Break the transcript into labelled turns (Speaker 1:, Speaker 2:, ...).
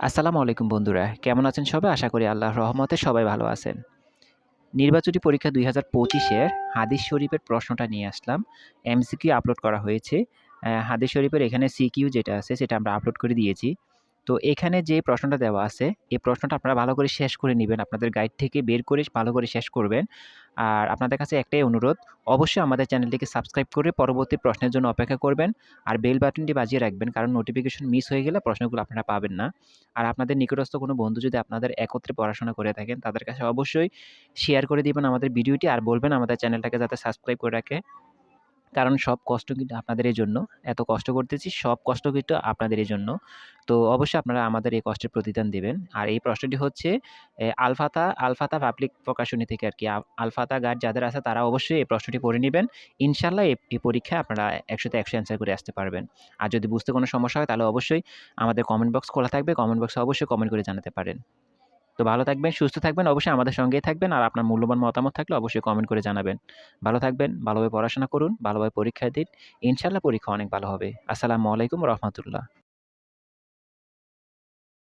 Speaker 1: আসসালামু আলাইকুম বন্ধুরা। কেমন আছেন সবাই? আশা করি আল্লাহ রহমতে সবাই ভালো আছেন। নির্বাচনী পরীক্ষা দুই হাজার পঁচিশের হাদিস শরীফের প্রশ্নটা নিয়ে আসলাম। এমসিকিউ আপলোড করা হয়েছে। হাদিস শরীফের এখানে সিকিউ যেটা আছে, সেটা আমরা আপলোড করে দিয়েছি। তো এখানে যে প্রশ্নটা দেওয়া আছে, এই প্রশ্নটা আপনারা ভালো করে শেষ করে নিবেন। আপনাদের গাইড থেকে বের করে ভালো করে শেষ করবেন। আর আপনাদের কাছে একটাই অনুরোধ, অবশ্যই আমাদের চ্যানেলটিকে সাবস্ক্রাইব করে পরবর্তী প্রশ্নের জন্য অপেক্ষা করবেন। আর বেল বাটনটি বাজিয়ে রাখবেন কারণ নোটিফিকেশন মিস হয়ে গেলে প্রশ্নগুলো আপনারা পাবেন না। আর আপনাদের নিকটস্থ কোনো বন্ধু যদি আপনাদের একত্রে পড়াশোনা করে থাকেন, তাদের কাছে অবশ্যই শেয়ার করে দিবেন আমাদের ভিডিওটি আর বলবেন আমাদের চ্যানেলটাকে যাতে সাবস্ক্রাইব করে রাখে। কারণ সব কষ্ট কিন্তু আপনাদেরই জন্য। এত কষ্ট করতেছি, সব কষ্ট কিন্তু আপনাদেরই জন্য। তো অবশ্যই আপনারা আমাদের এই কষ্টের প্রতিদান দেবেন আর এই প্রশ্নটি হচ্ছে আলফাতা, আলফাতা পাবলিক প্রকাশনী থেকে আর কি আলফাতা গার্ড যাদের আছে তারা অবশ্যই এই প্রশ্নটি পড়ে নেবেন ইনশাল্লাহ এই পরীক্ষায় আপনারা ১০০ তে ১০০ অ্যান্সার করে আসতে পারবেন। আর যদি বুঝতে কোনো সমস্যা হয় তাহলে অবশ্যই আমাদের কমেন্ট বক্স খোলা থাকবে। কমেন্ট বক্সে অবশ্যই কমেন্ট করে জানাতে পারেন। তো ভালো থাকবেন, সুস্থ থাকবেন। অবশ্যই আমাদের সঙ্গেই থাকবেন। আর আপনার মূল্যবান মতামত থাকলে অবশ্যই কমেন্ট করে জানাবেন। ভালো থাকবেন, ভালোভাবে পড়াশোনা করুন, ভালোভাবে পরীক্ষা দিন। ইনশাল্লাহ পরীক্ষা অনেক ভালো হবে। আসসালামু আলাইকুম রহমাতুল্লাহ।